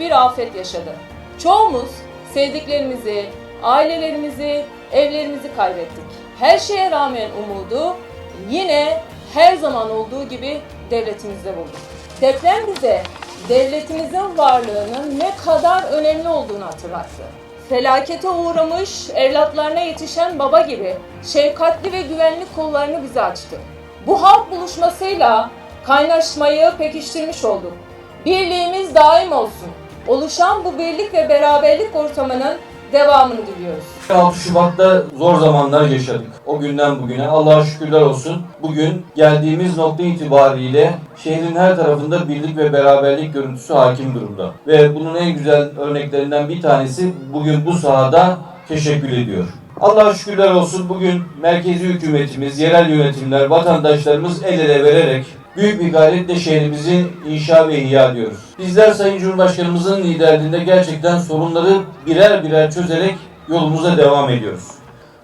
bir afet yaşadı. Çoğumuz sevdiklerimizi, ailelerimizi, evlerimizi kaybettik. Her şeye rağmen umudu yine her zaman olduğu gibi devletimizde bulduk. Deprem bize devletimizin varlığının ne kadar önemli olduğunu hatırlattı. Felakete uğramış, evlatlarına yetişen baba gibi şefkatli ve güvenli kollarını bize açtı. Bu halk buluşmasıyla kaynaşmayı pekiştirmiş olduk. Birliğimiz daim olsun. Oluşan bu birlik ve beraberlik ortamının devamını diliyoruz. 6 Şubat'ta zor zamanlar yaşadık. O günden bugüne Allah'a şükürler olsun. Bugün geldiğimiz nokta itibariyle şehrin her tarafında birlik ve beraberlik görüntüsü hakim durumda. Ve bunun en güzel örneklerinden bir tanesi bugün bu sahada teşekkür ediyor. Allah'a şükürler olsun bugün merkezi hükümetimiz, yerel yönetimler, vatandaşlarımız el ele vererek büyük bir gayretle şehrimizi inşa ve ihya ediyoruz. Bizler Sayın Cumhurbaşkanımızın liderliğinde gerçekten sorunları birer birer çözerek yolumuza devam ediyoruz.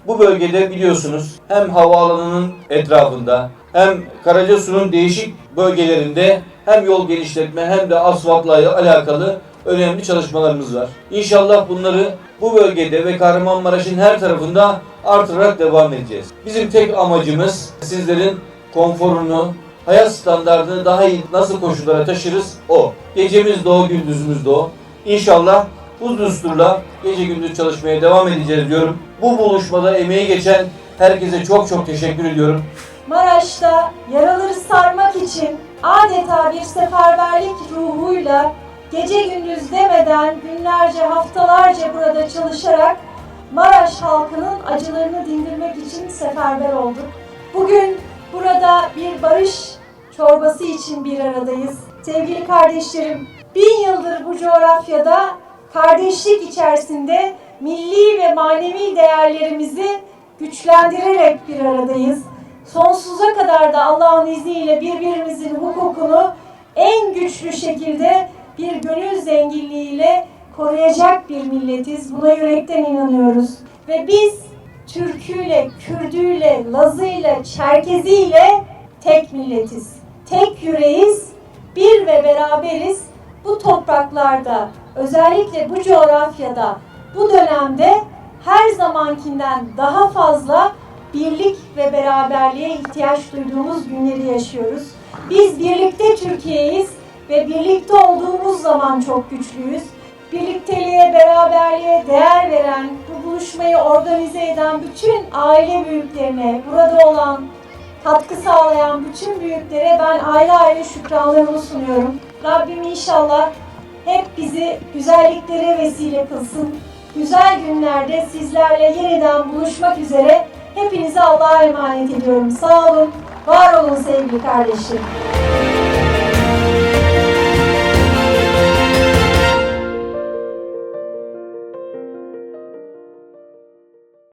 Bu bölgede biliyorsunuz hem havaalanının etrafında hem Karacasu'nun değişik bölgelerinde hem yol genişletme hem de asfaltla alakalı önemli çalışmalarımız var. İnşallah bunları bu bölgede ve Kahramanmaraş'ın her tarafında artırarak devam edeceğiz. Bizim tek amacımız sizlerin konforunu, hayat standartını daha iyi nasıl koşullara taşırız o. Gecemiz de o, gündüzümüz de o. İnşallah bu düsturla gece gündüz çalışmaya devam edeceğiz diyorum. Bu buluşmada emeği geçen herkese çok çok teşekkür ediyorum. Maraş'ta yaraları sarmak için adeta bir seferberlik ruhuyla gece gündüz demeden günlerce haftalarca burada çalışarak Maraş halkının acılarını dindirmek için seferber olduk. Bugün burada bir barış çorbası için bir aradayız. Sevgili kardeşlerim, bin yıldır bu coğrafyada kardeşlik içerisinde milli ve manevi değerlerimizi güçlendirerek bir aradayız. Sonsuza kadar da Allah'ın izniyle birbirimizin hukukunu en güçlü şekilde bir gönül zenginliğiyle koruyacak bir milletiz. Buna yürekten inanıyoruz. Ve biz Türküyle, Kürdüyle, Lazıyla, Çerkeziyle tek milletiz. Tek yüreğiz, bir ve beraberiz. Bu topraklarda, özellikle bu coğrafyada, bu dönemde her zamankinden daha fazla birlik ve beraberliğe ihtiyaç duyduğumuz günleri yaşıyoruz. Biz birlikte Türkiye'yiz ve birlikte olduğumuz zaman çok güçlüyüz. Birlikteliğe, beraberliğe değer veren, bu buluşmayı organize eden bütün aile büyüklerine, burada olan, katkı sağlayan bütün büyüklere ben ayrı ayrı şükranlarımı sunuyorum. Rabbim inşallah hep bizi güzelliklere vesile kılsın. Güzel günlerde sizlerle yeniden buluşmak üzere hepinizi Allah'a emanet ediyorum. Sağ olun, var olun sevgili kardeşlerim.